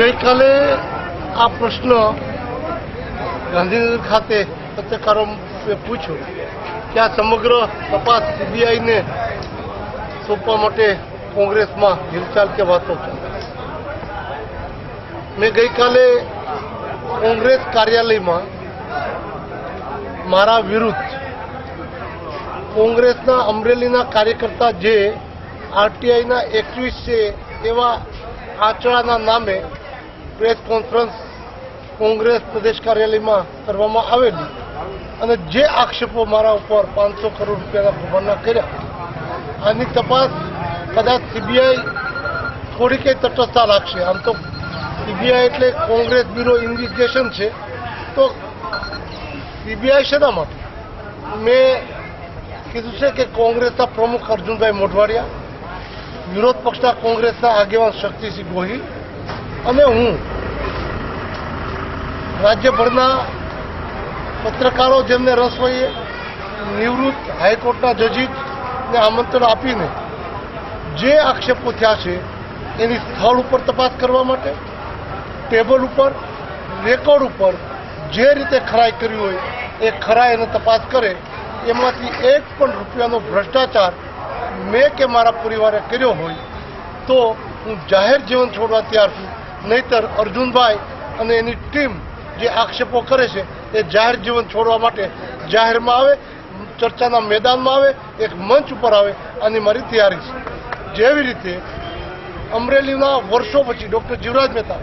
ગઈકાલે આ પ્રશ્ન ગાંધીનગર ખાતે પત્રકારો પૂછ્યો કે આ સમગ્ર તપાસ સીબીઆઈને સોંપવા માટે કોંગ્રેસમાં હિલચાલ કે વાતો મેં ગઈકાલે કોંગ્રેસ કાર્યાલયમાં મારા વિરુદ્ધ કોંગ્રેસના અમરેલીના કાર્યકર્તા જે આરટીઆઈના એકવીસ છે એવા આચરાના નામે પ્રેસ કોન્ફરન્સ કોંગ્રેસ પ્રદેશ કાર્યાલયમાં કરવામાં આવેલી અને જે આક્ષેપો મારા ઉપર પાંચસો કરોડ રૂપિયાના કૌભાંડના કર્યા, આની તપાસ કદાચ સીબીઆઈ થોડી કંઈ તટસ્થતા રાખશે આમ તો સીબીઆઈ એટલે કોંગ્રેસ બ્યુરો ઇન્વેસ્ટિગેશન છે. તો સીબીઆઈ શેના માટે? મેં કીધું છે કે કોંગ્રેસના પ્રમુખ અર્જુનભાઈ મોઢવાડિયા, વિરોધ પક્ષના કોંગ્રેસના આગેવાન શક્તિસિંહ ગોહિલ અને હું રાજ્યભરના પત્રકારો જેમને રસ હોય નિવૃત્ત હાઈકોર્ટના જજીને આમંત્રણ આપીને જે આક્ષેપો થયા છે એની સ્થળ ઉપર તપાસ કરવા માટે, ટેબલ ઉપર, રેકોર્ડ ઉપર જે રીતે ખરાઈ કરી હોય એ ખરાઈ અને તપાસ કરે, એમાંથી એક પણ રૂપિયાનો ભ્રષ્ટાચાર મેં કે મારા પરિવારે કર્યો હોય તો હું જાહેર જીવન છોડવા તૈયાર છું. નહીતર અર્જુનભાઈ અને એની ટીમ જે આક્ષેપો કરે છે, એ જાહેર જીવન છોડવા માટે જાહેરમાં આવે, ચર્ચાના મેદાનમાં આવે, એક મંચ ઉપર આવે, આની મારી તૈયારી છે. જેવી રીતે અમરેલીના વર્ષો પછી doctor Jivraj Mehta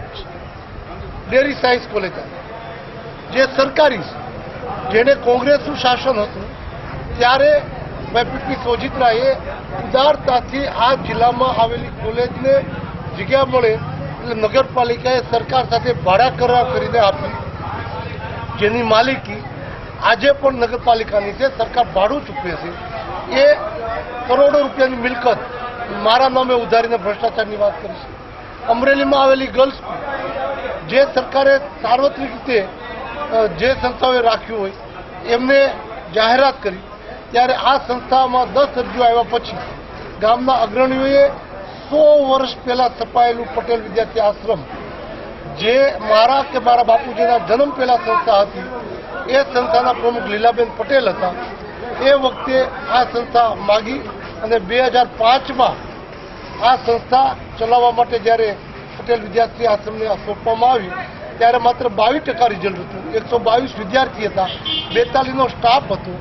dairy science college જે સરકારી છે, જેને કોંગ્રેસનું શાસન હતું, ત્યારે પીપી સોજિત્રાએ ઉદારતાથી આ જિલ્લામાં આવેલી કોલેજને જગ્યા મળે એટલે નગરપાલિકાએ સરકાર સાથે ભાડા કરાર કરીને આપી. જેની માલિકી આજે પણ નગરપાલિકાની છે. સરકાર ભાડું ચૂકવે છે. એ કરોડો રૂપિયાની મિલકત મારા નામે ઉધારીને ભ્રષ્ટાચારની વાત કરી છે. અમરેલીમાં આવેલી ગર્લ્સ જે સરકારે સાર્વત્રિક રીતે જે સંસ્થાઓએ રાખ્યું હોય, એમને જાહેરાત કરી. ત્યારે આ સંસ્થામાં દસ અરજીઓ આવ્યા પછી ગામના અગ્રણીઓએ સો વર્ષ પહેલાં સ્થપાયેલું પટેલ વિદ્યાર્થી આશ્રમ, જે મારા કે મારા બાપુજીના જન્મ પહેલા સંસ્થા હતી, એ સંસ્થાના પ્રમુખ લીલાબેન પટેલ હતા. એ વખતે આ સંસ્થા માગી અને બે હજાર પાંચમાં આ સંસ્થા ચલાવવા માટે જ્યારે પટેલ વિદ્યાર્થી આશ્રમને સોંપવામાં આવી, ત્યારે માત્ર બાવીસ ટકા રિઝલ્ટ હતું. એકસો બાવીસ વિદ્યાર્થી હતા, બેતાલીસનો સ્ટાફ હતો.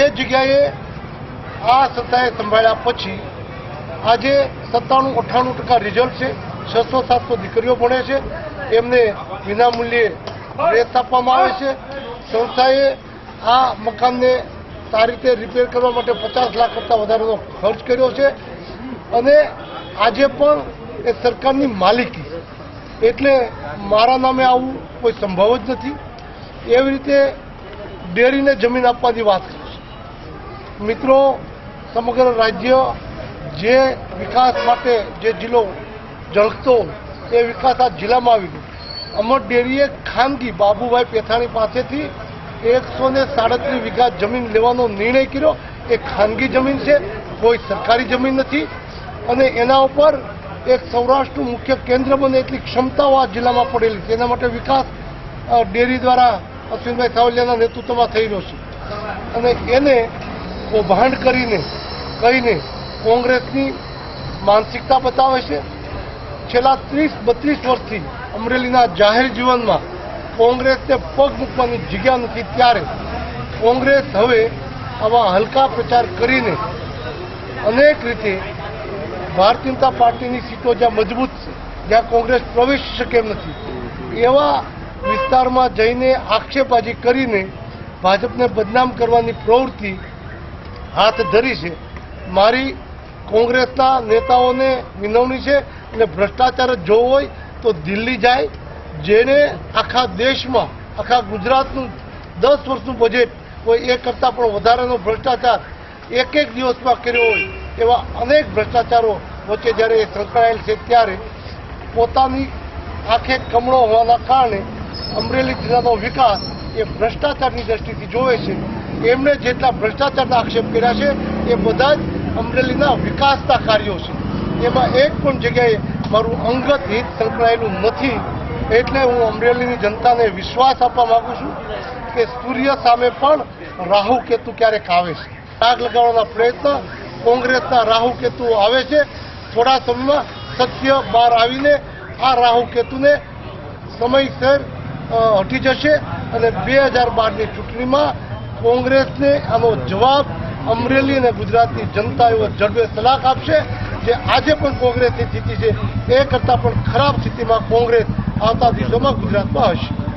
એ જગ્યાએ આ સંસ્થાએ સંભાળ્યા પછી આજે સત્તાણું અઠ્ઠાણું ટકા રિઝલ્ટ છે. છસો સાતસો દીકરીઓ ભણે છે. એમને વિનામૂલ્યે ડ્રેસ આપવામાં આવે છે. સંસ્થાએ આ મકાનને સારી રીતે રિપેર કરવા માટે પચાસ લાખ કરતાં વધારેનો ખર્ચ કર્યો છે. અને આજે પણ એ સરકારની માલિકી. એટલે મારા નામે આવું કોઈ સંભવ જ નથી. એવી રીતે ડેરીને જમીન આપવાની વાત કરી છે. મિત્રો, સમગ્ર રાજ્ય જે વિકાસ માટે જે જિલ્લો ઝળકતો એ વિકાસ આ જિલ્લામાં આવી ગયો. અમર ડેરીએ ખાનગી બાબુભાઈ પેથાણી પાસેથી એકસો ને સાડત્રીસ વીઘા જમીન લેવાનો નિર્ણય કર્યો. એ ખાનગી જમીન છે, કોઈ સરકારી જમીન નથી. અને એના ઉપર એક સૌરાષ્ટ્રનું મુખ્ય કેન્દ્ર બને એટલી ક્ષમતાઓ આ જિલ્લામાં પડેલી છે. એના માટે વિકાસ ડેરી દ્વારા અશ્વિનભાઈ સાવલિયાના નેતૃત્વમાં થઈ રહ્યો છે. અને એને કૌભાંડ કરીને, કહીને કોંગ્રેસની માનસિકતા બતાવે છે. છેલ્લા ત્રીસ, બત્રીસ વર્ષથી અમરેલીના જાહેર જીવનમાં કોંગ્રેસને પગ મૂકવાની જગ્યા નથી ત્યારે. કોંગ્રેસ હવે આવા હલકા પ્રચાર કરીને અનેક રીતે ભારતીય જનતા પાર્ટીની સીટો જ્યાં મજબૂત છે, જ્યાં કોંગ્રેસ પ્રવેશી શકે નથી. એવા વિસ્તારમાં જઈને આક્ષેપબાજી કરીને ભાજપને બદનામ કરવાની પ્રવૃત્તિ હાથ ધરી છે. મારી કોંગ્રેસના નેતાઓને વિનવણી છે અને ભ્રષ્ટાચાર જ જોવો હોય તો દિલ્હી જાય, જેને આખા દેશમાં, આખા ગુજરાતનું દસ વર્ષનું બજેટ કોઈ એ કરતાં પણ વધારાનો ભ્રષ્ટાચાર એક એક દિવસમાં કર્યો હોય એવા અનેક ભ્રષ્ટાચારો વચ્ચે જ્યારે એ સંકળાયેલ છે ત્યારે પોતાની આંખે કમળો હોવાના કારણે અમરેલી જિલ્લાનો વિકાસ એ ભ્રષ્ટાચારની દ્રષ્ટિથી જોવે છે. એમણે જેટલા ભ્રષ્ટાચારના આક્ષેપ કર્યા છે, એ બધા જ અમરેલીના વિકાસના કાર્યો છે. એમાં એક પણ જગ્યાએ મારું અંગત હિત સંકળાયેલું નથી એટલે હું અમરેલીની જનતાને વિશ્વાસ આપવા માગું છું કે સૂર્ય સામે પણ રાહુ કેતુ ક્યારેક આવે છે. આગ લગાવવાના પ્રયત્ન કોંગ્રેસના રાહુ કેતુ આવે છે. થોડા સમયમાં સત્ય બહાર આવીને આ રાહુ કેતુને સમયસર હટી જશે અને બે હજાર બારની ચૂંટણીમાં કોંગ્રેસને આનો જવાબ અમરેલી અને ગુજરાતની જનતા એવો જડબે સલાહ આપશે જે આજે પણ કોંગ્રેસની સ્થિતિ છે. એ કરતાં પણ ખરાબ સ્થિતિમાં કોંગ્રેસ આવતા દિવસોમાં ગુજરાતમાં હશે.